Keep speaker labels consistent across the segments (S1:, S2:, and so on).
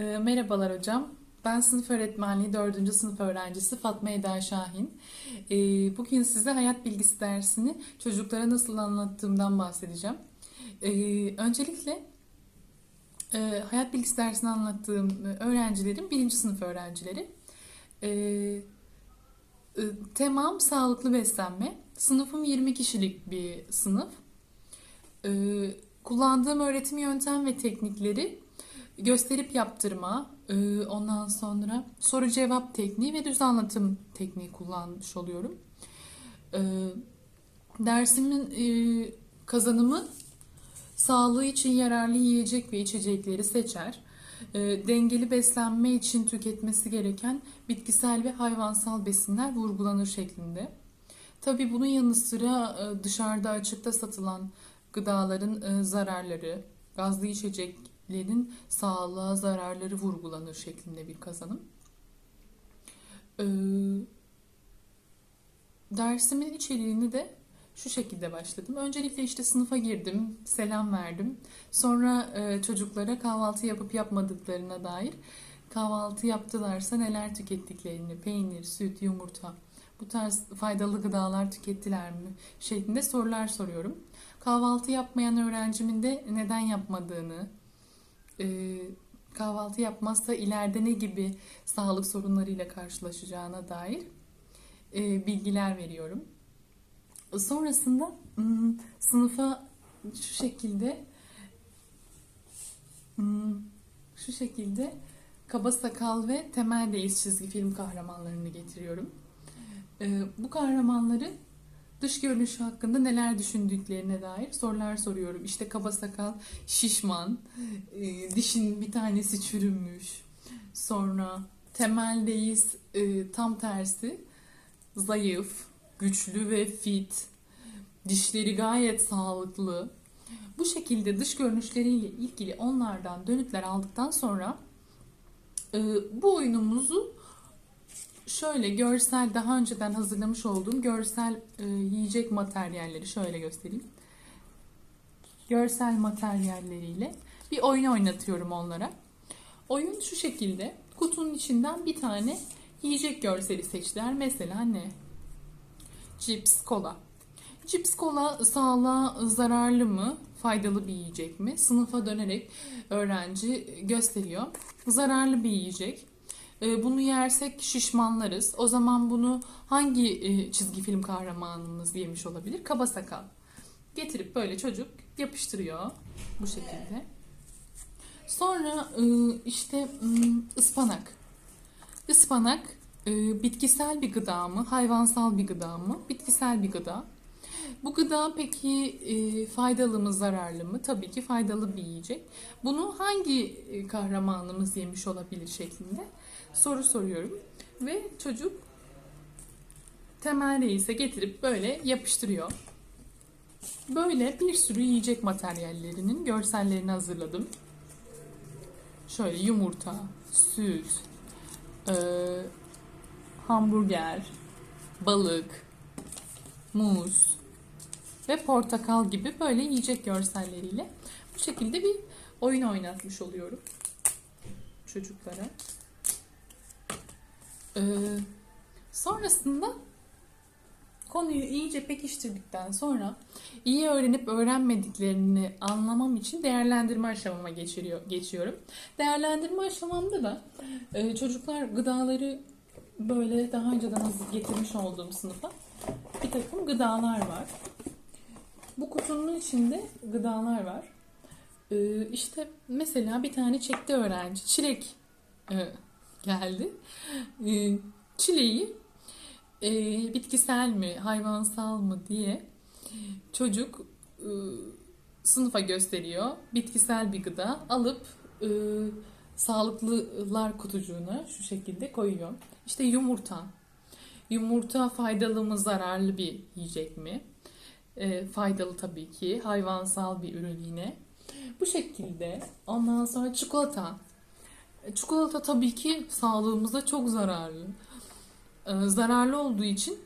S1: E, merhabalar hocam. Ben sınıf öğretmenliği 4. sınıf öğrencisi Fatma Eda Şahin. E, bugün size hayat bilgisi dersini çocuklara nasıl anlattığımdan bahsedeceğim. E, öncelikle e, hayat bilgisi dersini anlattığım öğrencilerim 1. sınıf öğrencileri. E, e, temam sağlıklı beslenme. Sınıfım 20 kişilik bir sınıf. E, kullandığım öğretim yöntem ve teknikleri gösterip yaptırma, e, ondan sonra soru cevap tekniği ve düz anlatım tekniği kullanmış oluyorum. E, dersimin e, kazanımı sağlığı için yararlı yiyecek ve içecekleri seçer. Dengeli beslenme için tüketmesi gereken bitkisel ve hayvansal besinler vurgulanır şeklinde. Tabii bunun yanı sıra dışarıda açıkta satılan gıdaların zararları, gazlı içeceklerin sağlığa zararları vurgulanır şeklinde bir kazanım. E, dersimin içeriğini de şu şekilde başladım. Öncelikle işte sınıfa girdim, selam verdim. Sonra e, çocuklara kahvaltı yapıp yapmadıklarına dair kahvaltı yaptılarsa neler tükettiklerini, peynir, süt, yumurta, bu tarz faydalı gıdalar tükettiler mi şeklinde sorular soruyorum. Kahvaltı yapmayan öğrencimin de neden yapmadığını, e, kahvaltı yapmazsa ileride ne gibi sağlık sorunlarıyla karşılaşacağına dair e, bilgiler veriyorum. Sonrasında hmm, sınıfa şu şekilde hmm, şu şekilde Kaba Sakal ve Temel Reis çizgi film kahramanlarını getiriyorum. Ee, bu kahramanları dış görünüşü hakkında neler düşündüklerine dair sorular soruyorum. İşte Kaba Sakal şişman, e, dişin bir tanesi çürümüş. Sonra Temel Reis e, tam tersi zayıf, güçlü ve fit. Dişleri gayet sağlıklı. Bu şekilde dış görünüşleriyle ilgili onlardan dönütler aldıktan sonra e, bu oyunumuzu şöyle görsel daha önceden hazırlamış olduğum görsel e, yiyecek materyalleri şöyle göstereyim. Görsel materyalleriyle bir oyun oynatıyorum onlara. Oyun şu şekilde. Kutunun içinden bir tane yiyecek görseli seçtiler. Mesela ne? Cips, kola. Cips, kola sağlığa zararlı mı? Faydalı bir yiyecek mi? Sınıfa dönerek öğrenci gösteriyor. Zararlı bir yiyecek. E, Bunu yersek şişmanlarız. O zaman bunu hangi e, çizgi film kahramanımız yemiş olabilir? Kaba sakal. Getirip böyle çocuk yapıştırıyor bu şekilde. Sonra e, işte hmm, ıspanak. Ispanak bitkisel bir gıda mı, hayvansal bir gıda mı? Bitkisel bir gıda. Bu gıda peki e, faydalı mı, zararlı mı? Tabii ki faydalı bir yiyecek. Bunu hangi kahramanımız yemiş olabilir şeklinde soru soruyorum. Ve çocuk temel reise getirip böyle yapıştırıyor. Böyle bir sürü yiyecek materyallerinin görsellerini hazırladım. Şöyle yumurta, süt, e, hamburger, balık, muz ve portakal gibi böyle yiyecek görselleriyle bu şekilde bir oyun oynatmış oluyorum çocuklara. Ee, sonrasında konuyu iyice pekiştirdikten sonra iyi öğrenip öğrenmediklerini anlamam için değerlendirme aşamama geçiriyor, geçiyorum. Değerlendirme aşamamda da e, çocuklar gıdaları böyle daha önceden getirmiş olduğum sınıfa bir takım gıdalar var. Bu kutunun içinde gıdalar var. Ee, işte mesela bir tane çekti öğrenci çilek e, geldi. Ee, çileği e, bitkisel mi, hayvansal mı diye çocuk e, sınıfa gösteriyor. Bitkisel bir gıda alıp e, sağlıklılar kutucuğuna şu şekilde koyuyor. İşte yumurta. Yumurta faydalı mı, zararlı bir yiyecek mi? E, faydalı tabii ki. Hayvansal bir ürün yine. Bu şekilde. Ondan sonra çikolata. E, Çikolata tabii ki sağlığımıza çok zararlı. E, zararlı olduğu için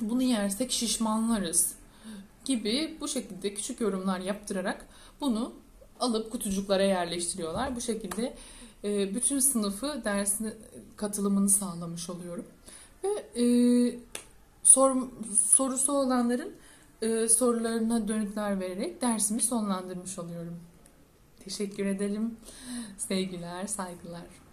S1: bunu yersek şişmanlarız gibi bu şekilde küçük yorumlar yaptırarak bunu alıp kutucuklara yerleştiriyorlar. Bu şekilde e, bütün sınıfı dersine katılımını sağlamış oluyorum. Ve e, sor, sorusu olanların e, sorularına dönütler vererek dersimi sonlandırmış oluyorum. Teşekkür ederim. Sevgiler, saygılar.